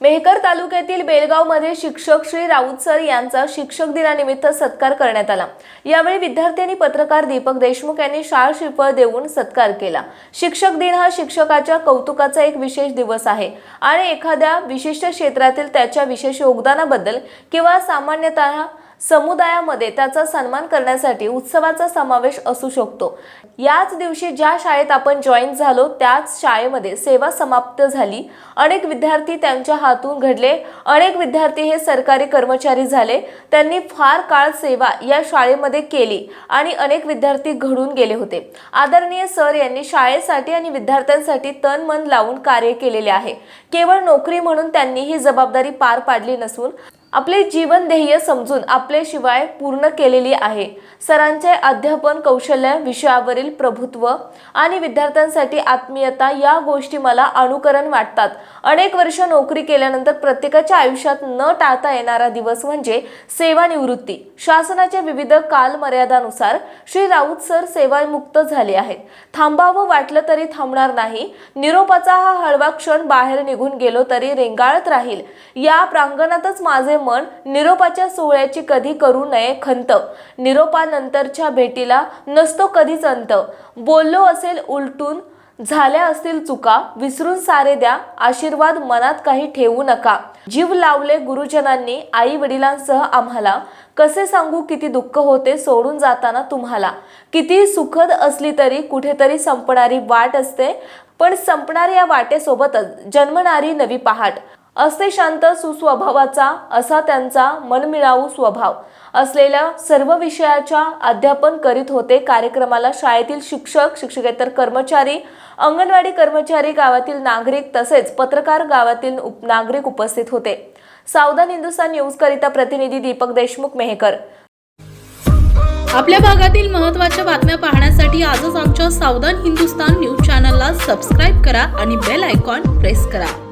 मेहकर तालुक्यातील बेलगावमध्ये शिक्षक श्री राऊत सर यांचा शिक्षक दिनानिमित्त सत्कार करण्यात आला. यावेळी विद्यार्थी आणि पत्रकार दीपक देशमुख यांनी शाळ श्रीफळ देऊन सत्कार केला. शिक्षक दिन हा शिक्षकाच्या कौतुकाचा एक विशेष दिवस आहे आणि एखाद्या विशिष्ट क्षेत्रातील त्याच्या विशेष योगदानाबद्दल किंवा सामान्यतः समुदायामध्ये त्याचा सन्मान करण्यासाठी उत्सवाचा समावेश असू शकतो. याच दिवशी ज्या शाळेत आपण जॉईन झालो त्याच शाळेमध्ये सेवा समाप्त झाली. अनेक विद्यार्थी त्यांच्या हातून घडले. अनेक विद्यार्थी हे सरकारी कर्मचारी झाले. त्यांनी फार काळ सेवा या शाळेमध्ये केली आणि अनेक विद्यार्थी घडून गेले होते. आदरणीय सर यांनी शाळेसाठी आणि विद्यार्थ्यांसाठी तन मन लावून कार्य केलेले आहे. केवळ नोकरी म्हणून त्यांनी ही जबाबदारी पार पाडली नसून आपले जीवन ध्येय समजून आपले शिवाय पूर्ण केलेली आहे. सरांचे अध्यापन कौशल्य विषयावरील प्रभुत्व आणि विद्यार्थ्यांसाठी आत्मीयता या गोष्टी मला अनुकरण वाटतात. अनेक वर्ष नोकरी केल्यानंतर प्रत्येकाच्या आयुष्यात न टाळता येणारा दिवस म्हणजे सेवानिवृत्ती. शासनाच्या विविध कालमर्यादानुसार श्री राऊत सर सेवामुक्त झाले आहेत. थांबावं वाटलं तरी थांबणार नाही. निरोपाचा हा हळवा क्षण बाहेर निघून गेलो तरी रेंगाळत राहील. या प्रांगणातच माझे मन निरोपाच्या सोहळ्याची कधी करू नये खंत. निरोपानंतरच्या भेटीला नसतो कधीच अंत. बोललो असेल उलटून झाल्या असतील चुका विसरून सारे द्या आशीर्वाद मनात काही ठेवू नका. जीव लावले गुरुजनांनी आई वडिलांसह आम्हाला. कसे सांगू किती दुःख होते सोडून जाताना तुम्हाला. किती सुखद असली तरी कुठेतरी संपणारी वाट असते पण संपणाऱ्या वाटेसोबतच जन्मणारी नवी पहाट. असते शांत सुस्वभावाचा असा त्यांचा मनमिळावू स्वभाव. असलेल्या सर्व विषयाच्या अध्यापन करीत होते कार्यक्रमाला शाळेतील शिक्षक शिक्षकेतर कर्मचारी अंगणवाडी कर्मचारी गावातील नागरिक तसेच पत्रकार गावातील उप- नागरिक उपस्थित होते. सावधान हिंदुस्तान न्यूज करिता प्रतिनिधी दीपक देशमुख मेहकर. आपल्या भागातील महत्त्वाच्या बातम्या पाहण्यासाठी आजच आमच्या सावधान हिंदुस्तान न्यूज चॅनलला सबस्क्राईब करा आणि बेल आयकॉन प्रेस करा.